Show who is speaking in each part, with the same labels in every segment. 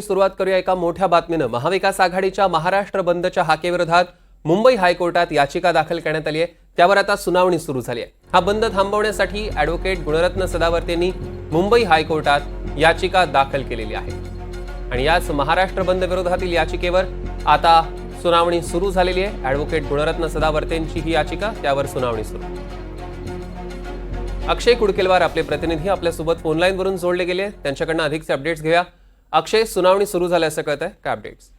Speaker 1: सुरुवात करूया एका मोठ्या बातमीनं. महाविकास आघाडीच्या महाराष्ट्र बंदच्या हाकेविरोधात मुंबई हायकोर्टात याचिका दाखल करण्यात आली आहे. त्यावर आता सुनावणी सुरू झाली आहे. हा बंद थांबवण्यासाठी ॲडव्होकेट गुणरत्न सदावर्तेंनी मुंबई हायकोर्टात याचिका दाखल केलेली आहे. आणि याच महाराष्ट्र बंद विरोधातील याचिकेवर आता सुनावणी सुरू झालेली आहे. ॲडव्होकेट गुणरत्न सदावर्तेंची ही याचिका त्यावर सुनावणी सुरू. अक्षय कुडकेलवार आपले प्रतिनिधी आपल्यासोबत फोनलाईनवरून जोडले गेले. त्यांच्याकडनं अधिकचे अपडेट्स घेऊया. अक्षय सुनावणी सुरू झाल्याचं कळत आहे काय अपडेट्स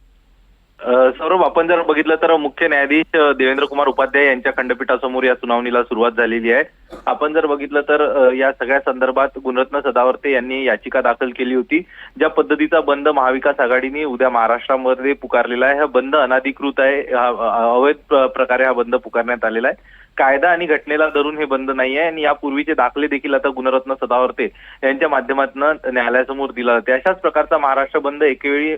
Speaker 2: सौरभ आपण जर बघितलं तर मुख्य न्यायाधीश देवेंद्र कुमार उपाध्याय यांच्या खंडपीठासमोर या सुनावणीला सुरुवात झालेली आहे. आपण जर बघितलं तर या सगळ्या संदर्भात गुणरत्न सदावर्ते यांनी याचिका दाखल केली होती ज्या पद्धतीचा बंद महाविकास आघाडीने उद्या महाराष्ट्रामध्ये पुकारलेला आहे. हा बंद अनाधिकृत आहे. अवैध प्रकारे हा बंद पुकारण्यात आलेला आहे. कायदा आणि घटनेला धरून हे बंद नाही आहे आणि यापूर्वीचे दाखले देखील आता गुणरत्न सदावर्ते यांच्या माध्यमातून न्यायालयासमोर दिला जाते. अशाच प्रकारचा महाराष्ट्र बंद एकेवेळी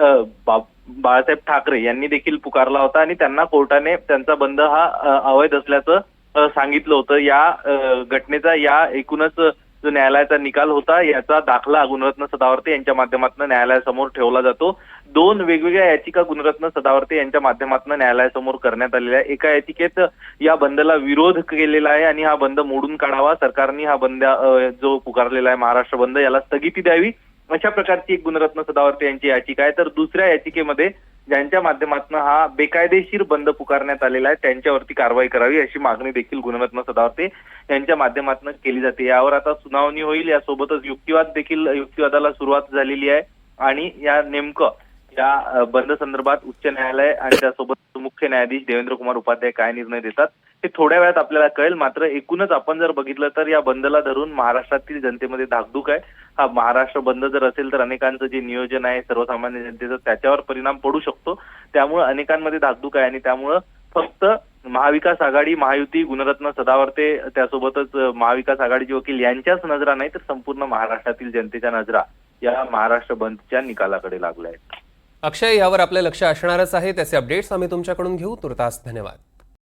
Speaker 2: बाळासाहेब ठाकरे यांनी देखील पुकारला होता. आणि त्यांना कोर्टाने त्यांचा बंद हा अवैध असल्याचं सांगितलं होतं. या घटनेचा या एकूणच जो न्यायालयाचा निकाल होता याचा दाखला गुणरत्न सदावर्ते यांच्या माध्यमातून न्यायालयासमोर ठेवला जातो. दोन वेगवेगळ्या याचिका गुणरत्न सदावर्ते यांच्या माध्यमातून न्यायालयासमोर करण्यात आलेल्या आहे एका याचिकेत या बंदला विरोध केलेला आहे आणि हा बंद मोडून काढावा. सरकारने हा बंद जो पुकारलेला आहे महाराष्ट्र बंद याला स्थगिती द्यावी. अशा प्रकारची एक गुणरत्न सदावर्ते यांची याचिका आहे. तर दुसऱ्या याचिकेमध्ये ज्यांच्या माध्यमातून हा बेकायदेशीर बंद पुकारण्यात आलेला आहे त्यांच्यावरती कारवाई करावी अशी मागणी देखील गुणरत्न सदावर्ते यांच्या माध्यमातून केली जाते. यावर आता सुनावणी होईल. यासोबतच युक्तिवाद देखील युक्तिवादाला सुरुवात झालेली आहे. आणि या नेमकं या बंद संदर्भात उच्च न्यायालय आणि त्यासोबत मुख्य न्यायाधीश देवेंद्र कुमार उपाध्याय काय निर्णय देतात हे थोड्या वेळात आपल्याला कळेल. मात्र एकूणच आपण जर बघितलं तर या बंदला धरून महाराष्ट्रातील जनतेमध्ये धाकधूक आहे. हा महाराष्ट्र बंद जर असेल तर अनेकांचं जे नियोजन आहे सर्वसामान्य जनतेचं त्याच्यावर परिणाम पडू शकतो. त्यामुळे अनेकांमध्ये धाकधूक आहे आणि त्यामुळं फक्त महाविकास आघाडी महायुती गुणरत्न सदावर्ते त्यासोबतच महाविकास आघाडीचे वकील यांच्याच नजरा नाही तर संपूर्ण महाराष्ट्रातील जनतेच्या नजरा या महाराष्ट्र बंदच्या निकालाकडे लागल्या आहेत.
Speaker 1: अक्षय यावर आपलं लक्ष असणारच आहे. त्याचे अपडेट्स आम्ही तुमच्याकडून घेऊ. तुर्तास धन्यवाद.